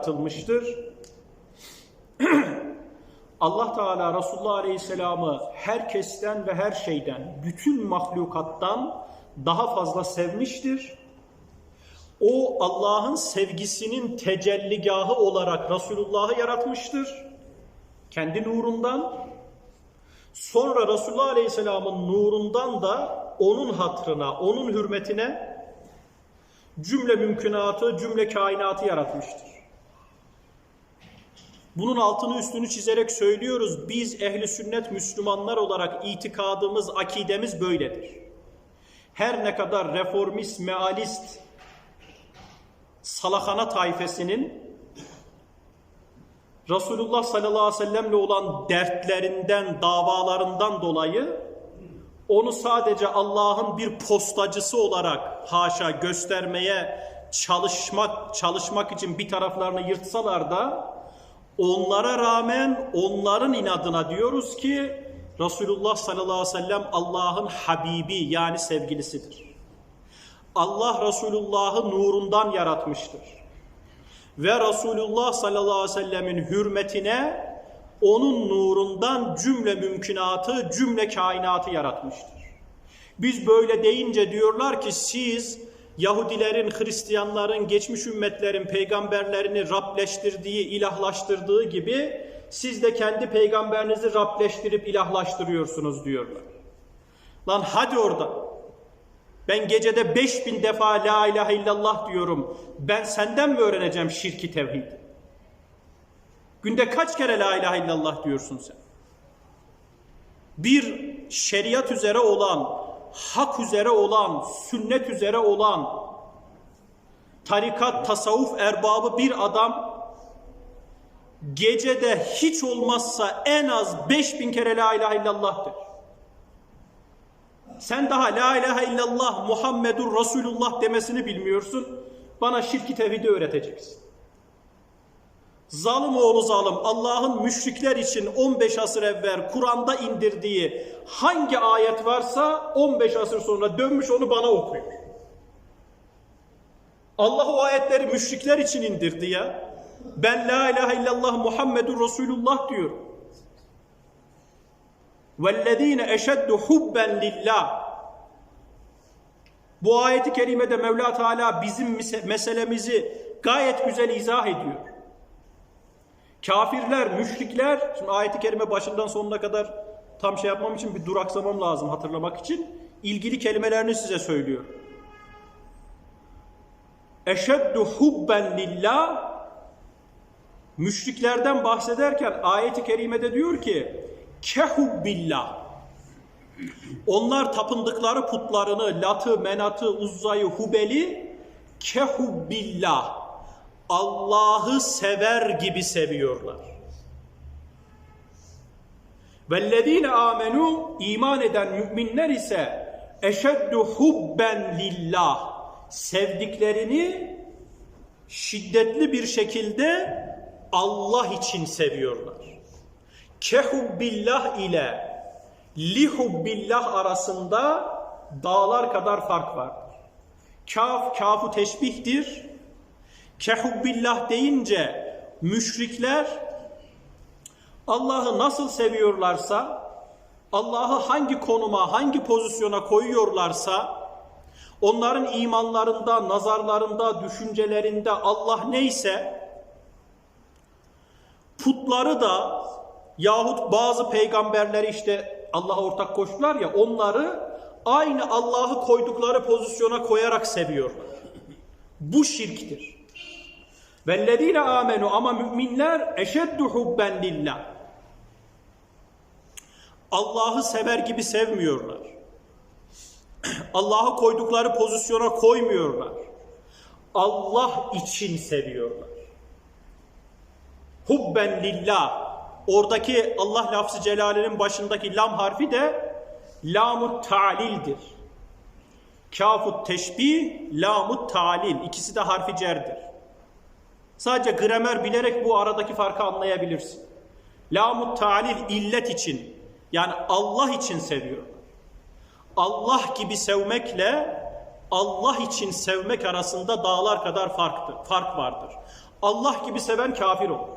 yaratılmıştır. Allah Teala Resulullah Aleyhisselam'ı herkesten ve her şeyden, bütün mahlukattan daha fazla sevmiştir. O Allah'ın sevgisinin tecelligahı olarak Resulullah'ı yaratmıştır. Kendi nurundan. Sonra Resulullah Aleyhisselam'ın nurundan da onun hatrına, onun hürmetine cümle mümkünatı, cümle kainatı yaratmıştır. Bunun altını üstünü çizerek söylüyoruz. Biz ehli sünnet Müslümanlar olarak itikadımız, akidemiz böyledir. Her ne kadar reformist, mealist, salahana tayfesinin Resulullah sallallahu aleyhi ve sellemle olan dertlerinden, davalarından dolayı onu sadece Allah'ın bir postacısı olarak haşa göstermeye çalışmak çalışmak için bir taraflarını yırtsalar da onlara rağmen onların inadına diyoruz ki Resulullah sallallahu aleyhi ve sellem Allah'ın Habibi yani sevgilisidir. Allah Resulullah'ı nurundan yaratmıştır. Ve Resulullah sallallahu aleyhi ve sellemin hürmetine onun nurundan cümle mümkünatı, cümle kainatı yaratmıştır. Biz böyle deyince diyorlar ki siz Yahudilerin, Hristiyanların, geçmiş ümmetlerin peygamberlerini Rableştirdiği, ilahlaştırdığı gibi siz de kendi peygamberinizi Rableştirip ilahlaştırıyorsunuz diyorlar. Lan hadi orada. Ben gecede 5000 defa la ilahe illallah diyorum. Ben senden mi öğreneceğim şirki tevhid? Günde kaç kere la ilahe illallah diyorsun sen? Bir şeriat üzere olan, hak üzere olan, sünnet üzere olan, tarikat, tasavvuf erbabı bir adam gecede hiç olmazsa en az 5000 kere la ilahe illallah der. Sen daha la ilahe illallah Muhammedur Resulullah demesini bilmiyorsun. Bana şirki tevhidi öğreteceksin. Zalim oğlu zalim Allah'ın müşrikler için 15 asır evvel Kur'an'da indirdiği hangi ayet varsa 15 asır sonra dönmüş onu bana okuyor. Allah o ayetleri müşrikler için indirdi ya. Ben la ilahe illallah Muhammedur Resulullah diyorum. وَالَّذ۪ينَ اَشَدُّ حُبَّنْ لِلّٰهِ Bu ayeti kerimede Mevla Teala bizim meselemizi gayet güzel izah ediyor. Kafirler, müşrikler, şimdi ayeti kerime başından sonuna kadar tam şey yapmam için bir duraksamam lazım hatırlamak için. ilgili kelimelerini size söylüyor. Eşeddu hubben lillah Müşriklerden bahsederken ayeti kerimede diyor ki kehubbillah onlar tapındıkları putlarını, latı, menatı, uzzayı, hubeli kehubbillah Allah'ı sever gibi seviyorlar. Vellezine amenu iman eden müminler ise eşeddu hubben lillah sevdiklerini şiddetli bir şekilde Allah için seviyorlar. Kehubbillah ile lihubbillah arasında dağlar kadar fark vardır. Kaf, kafu teşbihtir. Kehubbillah deyince müşrikler Allah'ı nasıl seviyorlarsa, Allah'ı hangi konuma, hangi pozisyona koyuyorlarsa, onların imanlarında, nazarlarında, düşüncelerinde Allah neyse, putları da yahut bazı peygamberleri işte Allah'a ortak koştular ya, onları aynı Allah'ı koydukları pozisyona koyarak seviyorlar. Bu şirktir. Vellezine amenu ama müminler eşeddu hubben lillah. Allah'ı sever gibi sevmiyorlar. Allah'ı koydukları pozisyona koymuyorlar. Allah için seviyorlar. Hubben lillah. Oradaki Allah lafzı celalinin başındaki lam harfi de lamut ta'lildir. Kafut teşbih, lamut ta'lil. İkisi de harfi cerdir. Sadece gramer bilerek bu aradaki farkı anlayabilirsin. Lamut ta'lil illet için yani Allah için seviyorlar. Allah gibi sevmekle Allah için sevmek arasında dağlar kadar farktır, fark vardır. Allah gibi seven kafir olur.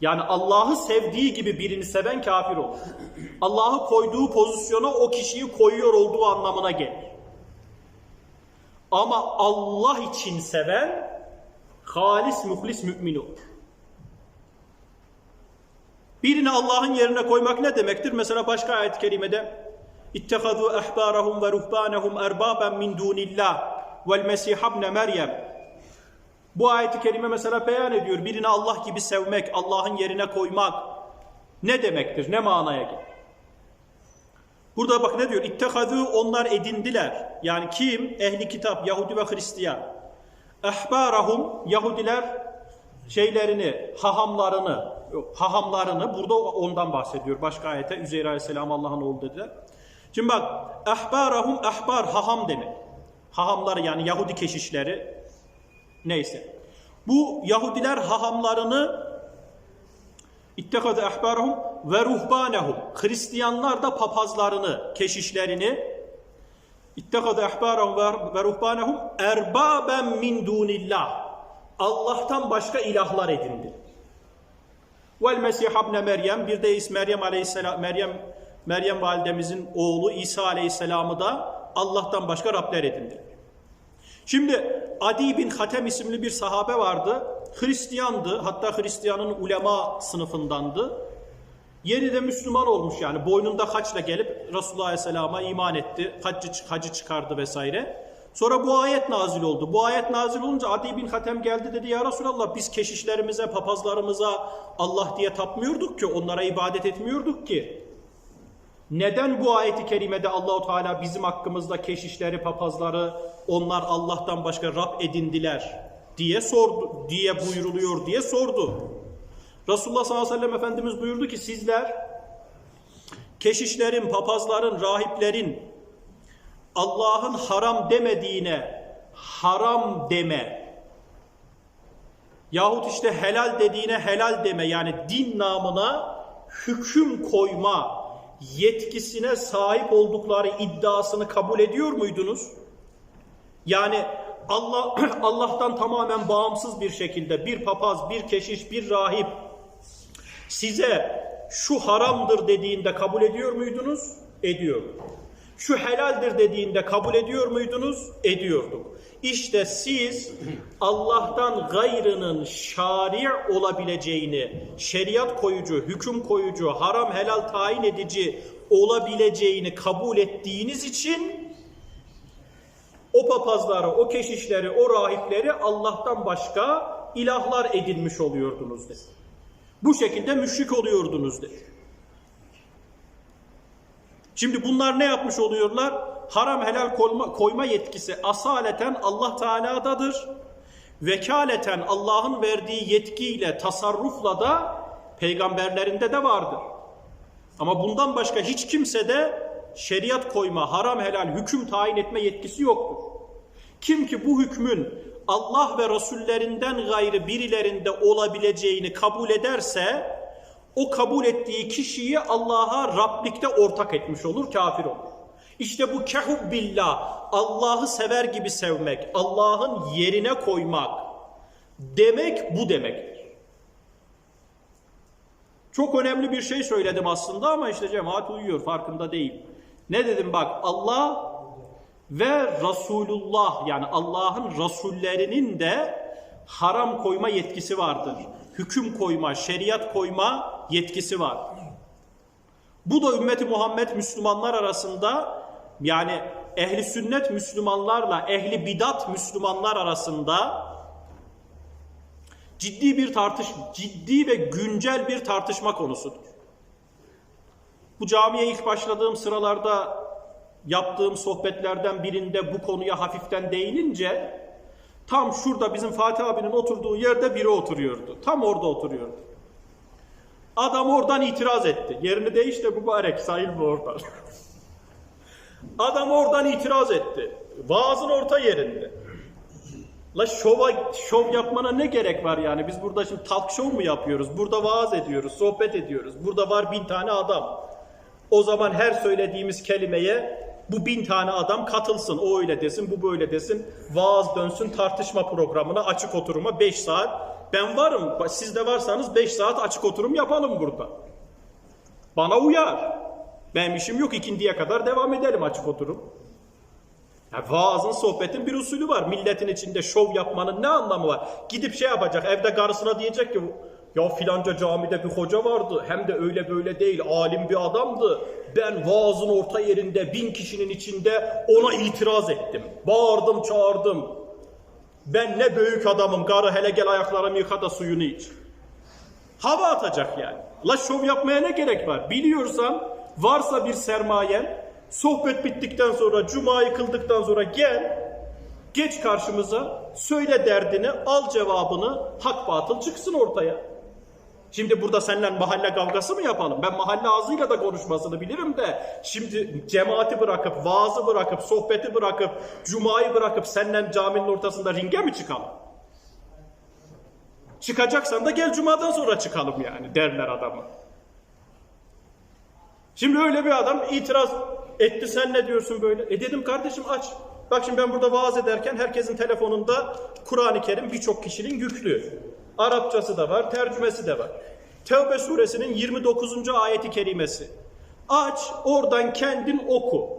Yani Allah'ı sevdiği gibi birini seven kafir olur. Allah'ı koyduğu pozisyona o kişiyi koyuyor olduğu anlamına gelir. Ama Allah için seven halis muhlis mümin olur. Birini Allah'ın yerine koymak ne demektir? Mesela başka ayet-i kerimede ehbârahum ve ruhbânehum erbâben min dûnillah vel mesih ibne Meryem bu ayeti kerime mesela beyan ediyor. Birini Allah gibi sevmek, Allah'ın yerine koymak ne demektir? Ne manaya gelir? Burada bak ne diyor? İttehazû onlar edindiler. Yani kim? Ehli kitap, Yahudi ve Hristiyan. Ehbârahum Yahudiler şeylerini, hahamlarını, hahamlarını burada ondan bahsediyor. Başka ayete Üzeyr Aleyhisselam Allah'ın oğlu dediler. Şimdi bak ehbârahum ehbar haham demek. Hahamları yani Yahudi keşişleri neyse. Bu Yahudiler hahamlarını İttekad ehbarahum ve ruhbanehum. Hristiyanlar da papazlarını, keşişlerini İttekad ehbarahum ve ruhbanehum erbaben min dunillah. Allah'tan başka ilahlar edindi. Vel Mesih ibn Meryem bir de Meryem aleyhisselam Meryem Meryem validemizin oğlu İsa aleyhisselamı da Allah'tan başka Rabler edindi. Şimdi Adi bin Hatem isimli bir sahabe vardı. Hristiyandı. Hatta Hristiyanın ulema sınıfındandı. Yeni de Müslüman olmuş yani. Boynunda haçla gelip Resulullah Aleyhisselam'a iman etti. Hacı, hacı çıkardı vesaire. Sonra bu ayet nazil oldu. Bu ayet nazil olunca Adi bin Hatem geldi dedi ya Resulallah biz keşişlerimize, papazlarımıza Allah diye tapmıyorduk ki, onlara ibadet etmiyorduk ki. Neden bu ayeti kerimede Allahu Teala bizim hakkımızda keşişleri, papazları onlar Allah'tan başka Rab edindiler diye sordu, diye buyruluyor diye sordu. Resulullah sallallahu aleyhi ve sellem Efendimiz buyurdu ki sizler keşişlerin, papazların, rahiplerin Allah'ın haram demediğine haram deme yahut işte helal dediğine helal deme yani din namına hüküm koyma yetkisine sahip oldukları iddiasını kabul ediyor muydunuz? Yani Allah Allah'tan tamamen bağımsız bir şekilde bir papaz, bir keşiş, bir rahip size şu haramdır dediğinde kabul ediyor muydunuz? Ediyor. Şu helaldir dediğinde kabul ediyor muydunuz? Ediyorduk. İşte siz Allah'tan gayrının şari olabileceğini, şeriat koyucu, hüküm koyucu, haram helal tayin edici olabileceğini kabul ettiğiniz için o papazları, o keşişleri, o rahipleri Allah'tan başka ilahlar edinmiş oluyordunuz dedi. Bu şekilde müşrik oluyordunuz dedi. Şimdi bunlar ne yapmış oluyorlar? Haram helal koyma, koyma yetkisi asaleten Allah Teala'dadır. Vekaleten Allah'ın verdiği yetkiyle, tasarrufla da peygamberlerinde de vardır. Ama bundan başka hiç kimse de şeriat koyma, haram helal hüküm tayin etme yetkisi yoktur. Kim ki bu hükmün Allah ve Resullerinden gayrı birilerinde olabileceğini kabul ederse o kabul ettiği kişiyi Allah'a Rablikte ortak etmiş olur, kafir olur. İşte bu kehub billah, Allah'ı sever gibi sevmek, Allah'ın yerine koymak demek bu demektir. Çok önemli bir şey söyledim aslında ama işte cemaat uyuyor, farkında değil. Ne dedim bak Allah ve Resulullah yani Allah'ın Resullerinin de haram koyma yetkisi vardır. Hüküm koyma, şeriat koyma yetkisi var. Bu da ümmeti Muhammed Müslümanlar arasında yani ehli sünnet Müslümanlarla ehli bidat Müslümanlar arasında ciddi bir tartış ciddi ve güncel bir tartışma konusudur. Bu camiye ilk başladığım sıralarda yaptığım sohbetlerden birinde bu konuya hafiften değinince tam şurada bizim Fatih abinin oturduğu yerde biri oturuyordu. Tam orada oturuyordu. Adam oradan itiraz etti. Yerini değiş de mübarek sayılma oradan. Adam oradan itiraz etti. Vaazın orta yerinde. La şova, şov yapmana ne gerek var yani? Biz burada şimdi talk show mu yapıyoruz? Burada vaaz ediyoruz, sohbet ediyoruz. Burada var bin tane adam. O zaman her söylediğimiz kelimeye bu bin tane adam katılsın. O öyle desin, bu böyle desin. Vaaz dönsün tartışma programına, açık oturuma 5 saat Ben varım. Siz de varsanız 5 saat açık oturum yapalım burada. Bana uyar. Benim işim yok ikindiye kadar devam edelim açık oturum. Ya vaazın sohbetin bir usulü var. Milletin içinde şov yapmanın ne anlamı var? Gidip şey yapacak evde karısına diyecek ki ya filanca camide bir hoca vardı. Hem de öyle böyle değil. Alim bir adamdı. Ben vaazın orta yerinde bin kişinin içinde ona itiraz ettim. Bağırdım çağırdım. Ben ne büyük adamım. Karı hele gel ayaklarımı yıka da suyunu iç. Hava atacak yani. La şov yapmaya ne gerek var? Biliyorsan varsa bir sermayen sohbet bittikten sonra cumayı kıldıktan sonra gel geç karşımıza söyle derdini al cevabını hak batıl çıksın ortaya. Şimdi burada seninle mahalle kavgası mı yapalım? Ben mahalle ağzıyla da konuşmasını bilirim de şimdi cemaati bırakıp, vaazı bırakıp, sohbeti bırakıp, cumayı bırakıp seninle caminin ortasında ringe mi çıkalım? Çıkacaksan da gel cumadan sonra çıkalım yani derler adamı. Şimdi öyle bir adam itiraz etti sen ne diyorsun böyle? E dedim kardeşim aç. Bak şimdi ben burada vaaz ederken herkesin telefonunda Kur'an-ı Kerim birçok kişinin yüklü. Arapçası da var, tercümesi de var. Tevbe suresinin 29. ayeti kerimesi. Aç, oradan kendin oku.